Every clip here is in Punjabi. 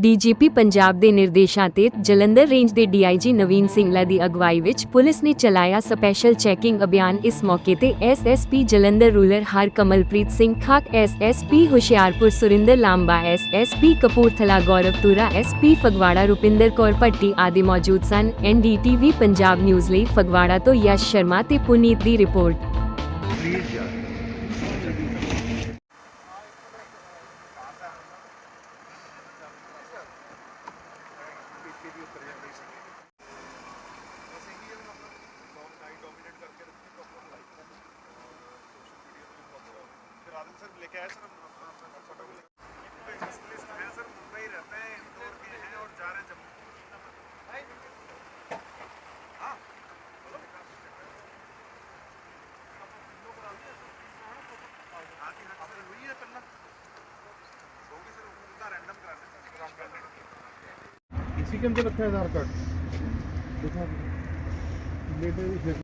ਡੀਜੀਪੀ ਪੰਜਾਬ ਦੇ ਨਿਰਦੇਸ਼ਾਂ ਤੇ ਜਲੰਧਰ ਰੇਂਜ ਦੇ ਡੀਆਈਜੀ ਨਵੀਨ ਸਿੰਘਲਾ ਦੀ ਅਗਵਾਈ ਵਿੱਚ ਪੁਲਿਸ ਨੇ ਚਲਾਇਆ ਸਪੈਸ਼ਲ ਚੈਕਿੰਗ ਅਭਿਆਨ ਇਸ ਮੌਕੇ ਤੇ SSP Jalandhar rural Harkamalpreet Singh Khakh SSP Hoshiarpur Surinder Lamba SSP Kapurthala Gaurav Toora SP Phagwara, Rupinder Kaur Bhatti ਆਦਿ ਮੌਜੂਦ ਸਨ। ਐਨਡੀਟੀਵੀ ਪੰਜਾਬ ਨਿਊਜ਼ ਲਈ ਫਗਵਾੜਾ ਤੋਂ ਯਸ਼ ਸ਼ਰਮਾ ਤੇ ਪੁਨੀਤ ਦੀ ਰਿਪੋਰਟ। ਨਿਕਲ ਇਹੀ ਹੈ ਪ੍ਰੋਪਰ ਲਾਈਫ ਸੋਸ਼ਲ ਮੀਡੀਆ ਫਿਰ ਆਦਮ ਸਰ ਲੈ ਕੇ ਆਏ इसी के अंदर रखा है आधार कार्ड। दिखा लेटे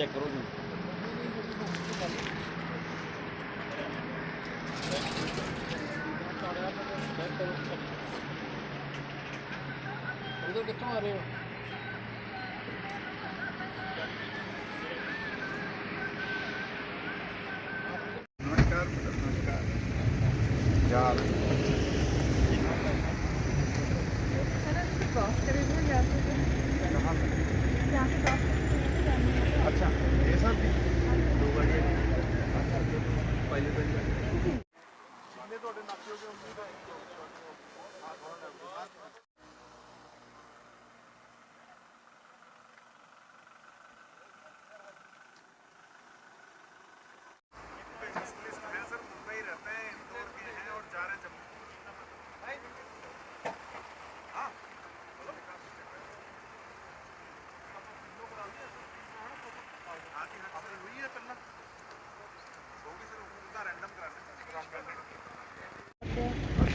ਚੈੱਕ ਕਰੋ ਜੀ। ਉਧਰ ਕਿੱਥੋਂ ਆ ਰਹੇ ਹੋ? ਨਮਸਕਾਰ ਨਮਸਕਾਰ। ਯਾਰ।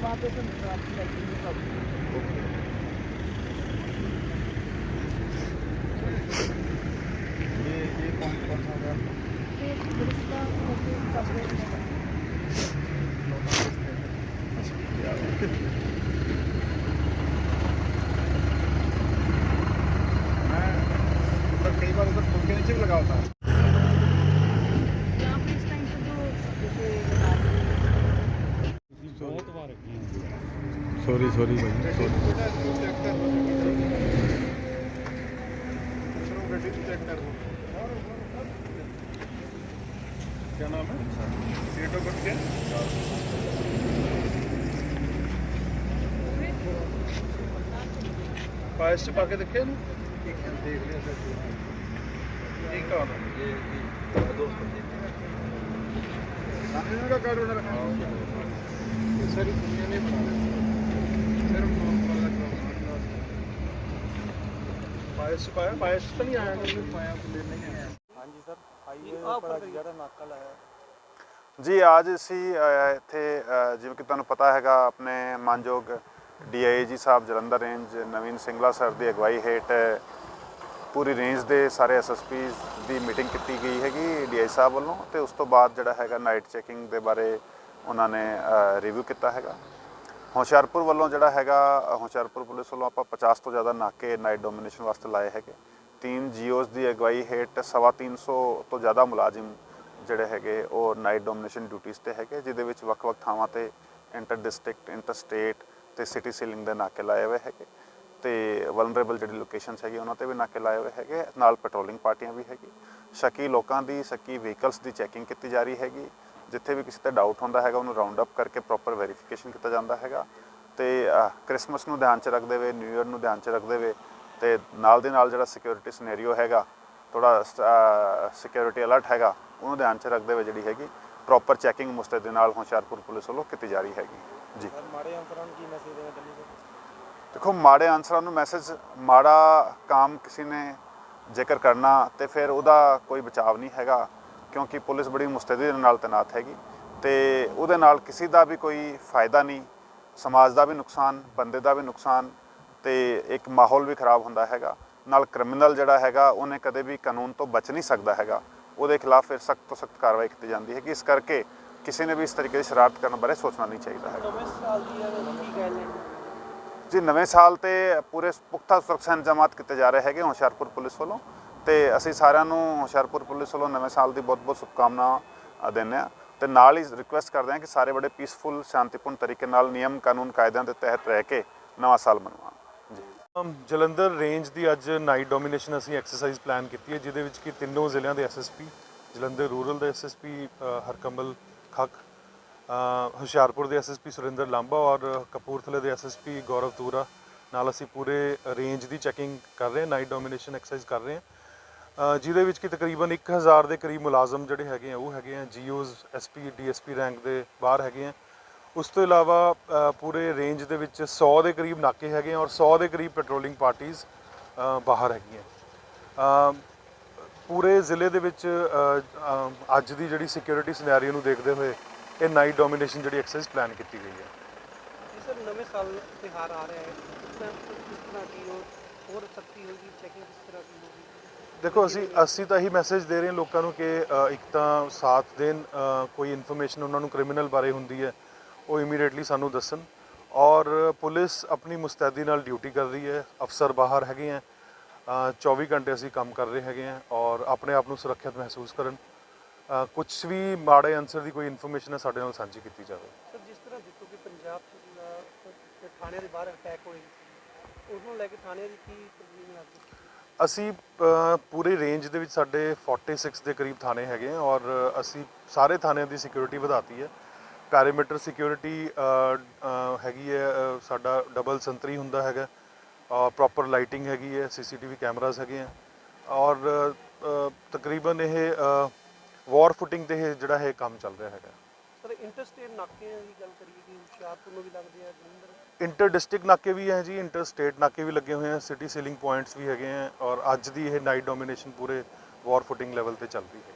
batas ang traffic light in the public. ਬਹੁਤ ਵਾਰ ਰੱਖੀ सॉरी सॉरी भाई सॉरी क्या नाम है डेट ऑफ बर्थ क्या पायस से पाके देखे ना देख लिया सर ये कौन है ये दोस्त सामने का कार्ड बना रखा है ਤੇ ਜੀ ਅੱਜ ਅਸੀਂ ਇੱਥੇ ਜਿਵੇਂ ਕਿ ਤੁਹਾਨੂੰ ਪਤਾ ਹੈਗਾ ਆਪਣੇ ਮਾਨਯੋਗ ਡੀਆਈ ਜੀ ਸਾਹਿਬ ਜਲੰਧਰ ਰੇਂਜ ਨਵੀਨ ਸਿੰਗਲਾ ਸਰ ਦੀ ਅਗਵਾਈ ਹੇਠ ਪੂਰੀ ਰੇਂਜ ਦੇ ਸਾਰੇ ਐਸਐਸਪੀਸ ਦੀ ਮੀਟਿੰਗ ਕੀਤੀ ਗਈ ਹੈਗੀ ਡੀਆਈ ਸਾਹਿਬ ਵੱਲੋਂ। ਤੇ ਉਸ ਤੋਂ ਬਾਅਦ ਜਿਹੜਾ ਹੈਗਾ ਨਾਈਟ ਚੈਕਿੰਗ ਦੇ ਬਾਰੇ ਉਹਨਾਂ ਨੇ ਰਿਵਿਊ ਕੀਤਾ ਹੈਗਾ। ਹੁਸ਼ਿਆਰਪੁਰ ਵੱਲੋਂ ਜਿਹੜਾ ਹੈਗਾ, ਹੁਸ਼ਿਆਰਪੁਰ ਪੁਲਿਸ ਵੱਲੋਂ ਆਪਾਂ 50 ਤੋਂ ਜ਼ਿਆਦਾ ਨਾਕੇ ਨਾਈਟ ਡੋਮੀਨੇਸ਼ਨ ਵਾਸਤੇ ਲਾਏ ਹੈਗੇ। ਤਿੰਨ ਜੀਓਜ਼ ਦੀ ਅਗਵਾਈ ਹੇਠ ਸਵਾ ਤਿੰਨ ਸੌ ਤੋਂ ਜ਼ਿਆਦਾ ਮੁਲਾਜ਼ਮ ਜਿਹੜੇ ਹੈਗੇ, ਉਹ ਨਾਈਟ ਡੋਮੀਨੇਸ਼ਨ ਡਿਊਟੀਆਂ ਤੇ ਹੈਗੇ, ਜਿਹਦੇ ਵਿੱਚ ਵੱਖ-ਵੱਖ ਥਾਵਾਂ ਤੇ ਇੰਟਰ ਡਿਸਟ੍ਰਿਕਟ ਇੰਟਰ ਸਟੇਟ ਤੇ ਸਿਟੀ ਸੀਲਿੰਗ ਦੇ ਨਾਕੇ ਲਾਏ ਹੋਏ ਹੈਗੇ। ਤੇ ਵਲਨਰੇਬਲ ਜਿਹੜੀ ਲੋਕੇਸ਼ਨਸ ਹੈਗੀ, ਉਹਨਾਂ ਤੇ ਵੀ ਨਾਕੇ ਲਾਏ ਹੋਏ ਹੈਗੇ। ਨਾਲ ਪੈਟਰੋਲਿੰਗ ਪਾਰਟੀਆਂ ਵੀ ਹੈਗੀ। ਸ਼ੱਕੀ ਲੋਕਾਂ ਦੀ, ਸ਼ੱਕੀ ਵਹੀਕਲਸ ਦੀ ਚੈਕਿੰਗ ਕੀਤੀ ਜਾ ਰਹੀ ਹੈਗੀ। ਜਿੱਥੇ ਵੀ ਕਿਸੇ ਤੇ ਡਾਊਟ ਹੁੰਦਾ ਹੈਗਾ ਉਹਨੂੰ ਰਾਉਂਡ ਅਪ ਕਰਕੇ ਪ੍ਰੋਪਰ ਵੈਰੀਫਿਕੇਸ਼ਨ ਕੀਤਾ ਜਾਂਦਾ ਹੈਗਾ। ਤੇ ਕ੍ਰਿਸਮਸ ਨੂੰ ਧਿਆਨ ਚ ਰੱਖਦੇ ਹੋਏ ਨਿਊ ਇਅਰ ਨੂੰ ਧਿਆਨ ਚ ਰੱਖਦੇ ਹੋਏ ਤੇ ਨਾਲ ਦੇ ਨਾਲ ਜਿਹੜਾ ਸਿਕਿਉਰਿਟੀ ਸਿਨੈਰੀਓ ਹੈਗਾ ਥੋੜਾ ਸਿਕਿਉਰਿਟੀ ਅਲਰਟ ਹੈਗਾ ਉਹਨੂੰ ਧਿਆਨ ਚ ਰੱਖਦੇ ਹੋਏ ਜਿਹੜੀ ਹੈਗੀ ਪ੍ਰੋਪਰ ਚੈਕਿੰਗ ਮੁਸਤੈਦੀ ਨਾਲ ਹੁਸ਼ਿਆਰਪੁਰ ਪੁਲਿਸ ਵੱਲੋਂ ਕੀਤੀ ਜਾ ਰਹੀ ਹੈਗੀ। ਜੀ। ਮਾੜੇ ਅੰਤਰਾਂ ਨੂੰ ਕੀ ਮੈਸੇਜ ਦੇਣਾ ਚਾਹੁੰਦੇ ਦੇਖੋ ਮਾੜੇ ਆਨਸਰਾਂ ਨੂੰ ਮੈਸੇਜ ਮਾੜਾ ਕੰਮ ਕਿਸੇ ਨੇ ਜੇਕਰ ਕਰਨਾ ਤੇ ਫਿਰ ਉਹਦਾ ਕੋਈ ਬਚਾਵ ਨਹੀਂ ਹੈਗਾ। ਕਿਉਂਕਿ ਪੁਲਿਸ ਬੜੀ ਮੁਸਤੈਦੀ ਦੇ ਨਾਲ ਤੈਨਾਤ ਹੈਗੀ ਤੇ ਉਹਦੇ ਨਾਲ ਕਿਸੇ ਦਾ ਵੀ ਕੋਈ ਫਾਇਦਾ ਨਹੀਂ ਸਮਾਜ ਦਾ ਵੀ ਨੁਕਸਾਨ ਬੰਦੇ ਦਾ ਵੀ ਨੁਕਸਾਨ ਤੇ ਇੱਕ ਮਾਹੌਲ ਵੀ ਖਰਾਬ ਹੁੰਦਾ ਹੈਗਾ। ਨਾਲ ਕ੍ਰਿਮੀਨਲ ਜਿਹੜਾ ਹੈਗਾ ਉਹਨੇ ਕਦੇ ਵੀ ਕਾਨੂੰਨ ਤੋਂ ਬਚ ਨਹੀਂ ਸਕਦਾ ਹੈਗਾ। ਉਹਦੇ ਖਿਲਾਫ ਫਿਰ ਸਖਤ ਤੋਂ ਸਖਤ ਕਾਰਵਾਈ ਕੀਤੀ ਜਾਂਦੀ ਹੈ ਕਿ ਇਸ ਕਰਕੇ ਕਿਸੇ ਨੇ ਵੀ ਇਸ ਤਰੀਕੇ ਦੀ ਸ਼ਰਾਰਤ ਕਰਨ ਬਾਰੇ ਸੋਚਣਾ ਨਹੀਂ ਚਾਹੀਦਾ ਹੈ ਜੀ ਨਵੇਂ ਸਾਲ ਤੇ ਪੂਰੇ ਪੁਖਤਾ ਸੁਰੱਖਿਆ ਇੰਤਜ਼ਾਮਾਤ ਕੀਤੇ ਜਾ ਰਹੇ ਹੈਗੇ ਹੁਸ਼ਿਆਰਪੁਰ ਪੁਲਿਸ ਵੱਲੋਂ। ਤੇ ਅਸੀਂ ਸਾਰਿਆਂ ਨੂੰ ਹੁਸ਼ਿਆਰਪੁਰ ਪੁਲਿਸ ਵੱਲੋਂ ਨਵੇਂ ਸਾਲ ਦੀ ਬਹੁਤ-ਬਹੁਤ ਸ਼ੁਭਕਾਮਨਾਵਾਂ ਦਿੰਦੇ ਹਾਂ ਤੇ ਨਾਲ ਹੀ ਰਿਕੁਐਸਟ ਕਰਦੇ ਹਾਂ ਕਿ ਸਾਰੇ ਬੜੇ ਪੀਸਫੁਲ ਸ਼ਾਂਤੀਪੂਰਨ ਤਰੀਕੇ ਨਾਲ ਨਿਯਮ ਕਾਨੂੰਨ ਕਾਇਦਿਆਂ ਦੇ ਤਹਿਤ ਰਹਿ ਕੇ ਨਵਾਂ ਸਾਲ ਮਨਾਉਣ ਜੀ। ਜਲੰਧਰ ਰੇਂਜ ਦੀ ਅੱਜ ਨਾਈਟ ਡੋਮੀਨੇਸ਼ਨ ਅਸੀਂ ਐਕਸਰਸਾਈਜ਼ ਪਲਾਨ ਕੀਤੀ ਹੈ, ਜਿਹਦੇ ਵਿੱਚ ਕਿ ਤਿੰਨੋਂ ਜ਼ਿਲ੍ਹਿਆਂ ਦੇ ਐਸਐਸਪੀ ਜਲੰਧਰ ਰੂਰਲ ਦੇ ਐਸਐਸਪੀ ਹਰਕੰਬਲ ਖੱਕ ਹੁਸ਼ਿਆਰਪੁਰ ਦੇ ਐਸਐਸਪੀ ਸੁਰਿੰਦਰ ਲਾਂਬਾ ਔਰ ਕਪੂਰਥਲੇ ਦੇ ਐਸਐਸਪੀ ਗੌਰਵ ਤੂਰਾ। ਨਾਲ ਅਸੀਂ ਪੂਰੇ ਰੇਂਜ ਦੀ ਚੈਕਿੰਗ ਕਰ ਰਹੇ ਹਾਂ ਨਾਈਟ ਡੋਮੀਨੇਸ਼ਨ ਐਕਸਰਸਾਈਜ਼ ਕਰ ਰਹੇ ਹਾਂ। ਜਿਹਦੇ ਵਿੱਚ ਕਿ ਤਕਰੀਬਨ 1000 ਦੇ ਕਰੀਬ ਮੁਲਾਜ਼ਮ ਜਿਹੜੇ ਹੈਗੇ ਆ, ਉਹ ਹੈਗੇ ਆ, ਜੀਓਜ਼, ਐਸਪੀ, ਡੀਐਸਪੀ ਰੈਂਕ ਦੇ ਬਾਹਰ ਹੈਗੇ ਆ। ਉਸ ਤੋਂ ਇਲਾਵਾ ਪੂਰੇ ਰੇਂਜ ਦੇ ਵਿੱਚ 100 ਦੇ ਕਰੀਬ ਨਾਕੇ ਹੈਗੇ ਆ ਔਰ 100 ਦੇ ਕਰੀਬ ਪੈਟਰੋਲਿੰਗ ਪਾਰਟੀਆਂ ਬਾਹਰ ਹੈਗੀਆਂ। ਪੂਰੇ ਜ਼ਿਲ੍ਹੇ ਦੇ ਵਿੱਚ ਅੱਜ ਦੀ ਜਿਹੜੀ ਸਿਕਿਉਰਿਟੀ ਸਿਨੈਰੀਓ ਨੂੰ ਦੇਖਦੇ ਹੋਏ ਇਹ ਨਾਈਟ ਡੋਮੀਨੇਸ਼ਨ ਜਿਹੜੀ ਐਕਸਰਸਾਈਜ਼ ਪਲਾਨ ਕੀਤੀ ਗਈ ਹੈ। ਸਰ, ਨਵੇਂ ਸਾਲ ਤਿਹਾਰ ਆ ਰਿਹਾ ਹੈ। ਕਿਸ ਤਰ੍ਹਾਂ ਕੀ ਹੋਰ ਸਖਤੀ ਹੋਗੀ ਚੈਕਿੰਗ ਕਿਸ ਤਰ੍ਹਾਂ ਕੀ ਹੋਗੀ ਦੇਖੋ ਅਸੀਂ ਅਸੀਂ ਤਾਂ ਇਹੀ ਮੈਸੇਜ ਦੇ ਰਹੇ ਹਾਂ ਲੋਕਾਂ ਨੂੰ ਕਿ ਅ, ਇੱਕ ਤਾਂ ਸਾਥ ਦੇਣ ਅ, ਕੋਈ ਇਨਫੋਰਮੇਸ਼ਨ ਉਹਨਾਂ ਨੂੰ ਕ੍ਰਿਮੀਨਲ ਬਾਰੇ ਹੁੰਦੀ ਹੈ ਉਹ ਇਮੀਡੀਏਟਲੀ ਸਾਨੂੰ ਦੱਸਣ। ਔਰ ਪੁਲਿਸ ਆਪਣੀ ਮੁਸਤੈਦੀ ਨਾਲ ਡਿਊਟੀ ਕਰ ਰਹੀ ਹੈ ਅਫਸਰ ਬਾਹਰ ਹੈਗੇ ਆ 24 ਘੰਟੇ ਅਸੀਂ ਕੰਮ ਕਰ ਰਹੇ ਹੈਗੇ ਆ ਔਰ ਆਪਣੇ ਆਪ ਨੂੰ ਸੁਰੱਖਿਅਤ ਮਹਿਸੂਸ ਕਰਨ। ਕੁਝ ਵੀ ਮਾੜੇ ਅਨਸਰ ਦੀ ਕੋਈ ਇਨਫੋਰਮੇਸ਼ਨ ਹੈ ਸਾਡੇ ਨਾਲ ਸਾਂਝੀ ਕੀਤੀ ਜਾਵੇ। ਸਰ ਜਿਸ ਤਰ੍ਹਾਂ ਦੇਖੋ ਕਿ ਪੰਜਾਬ 'ਚ ਜਿਹੜਾ, ਦੇ ਬਾਹਰ ਅਟੈਕ ਹੋਏ ਉਸ ਨੂੰ ਲੈ ਕੇ ਥਾਣਿਆਂ ਦੀ ਕੀ ਤਬਦੀਲੀ ਆ ਅਸੀਂ ਅ, ਪੂਰੇ ਰੇਂਜ ਦੇ ਵਿੱਚ ਸਾਡੇ 46 ਦੇ ਕਰੀਬ ਥਾਣੇ ਹੈਗੇ ਆ ਔਰ ਅਸੀਂ ਸਾਰੇ ਥਾਣਿਆਂ ਦੀ ਸਿਕਿਉਰਿਟੀ ਵਧਾਤੀ ਹੈ। ਪੈਰੀਮੀਟਰ ਸਿਕਿਉਰਿਟੀ ਹੈਗੀ ਹੈ ਸਾਡਾ ਡਬਲ ਸੰਤਰੀ ਹੁੰਦਾ ਹੈਗਾ ਪ੍ਰੋਪਰ ਲਾਈਟਿੰਗ ਹੈਗੀ ਹੈ ਸੀਸੀਟੀਵੀ ਕੈਮਰਾਜ਼ ਹੈਗੇ ਆ ਔਰ ਤਕਰੀਬਨ ਇਹ ਵਾਰ ਫੁਟਿੰਗ ਤੇ ਇਹ ਜਿਹੜਾ ਹੈ ਕੰਮ ਚੱਲ ਰਿਹਾ ਹੈਗਾ। ਸਰ ਇੰਟਰਸਟੇਟ ਨਾਕਿਆਂ ਦੀ ਗੱਲ ਕਰੀਏ ਕਿ ਹੁਸ਼ਿਆਰਪੁਰ ਨੂੰ ਵੀ ਲੱਗਦੇ ਆ, ਜਲੰਧਰ ਇੰਟਰ ਡਿਸਟ੍ਰਿਕਟ ਨਾਕੇ ਵੀ ਹੈ ਜੀ ਇੰਟਰ ਸਟੇਟ ਨਾਕੇ ਵੀ ਲੱਗੇ ਹੋਏ ਹੈ ਸਿਟੀ ਸੀਲਿੰਗ ਪੁਆਇੰਟਸ ਵੀ ਹੈਗੇ ਹੈ ਔਰ ਅੱਜ ਦੀ ਇਹ ਨਾਈਟ ਡੋਮੀਨੇਸ਼ਨ ਪੂਰੇ ਵਾਰ ਫੁਟਿੰਗ ਲੈਵਲ ਤੇ ਚੱਲ ਰਹੀ ਹੈ।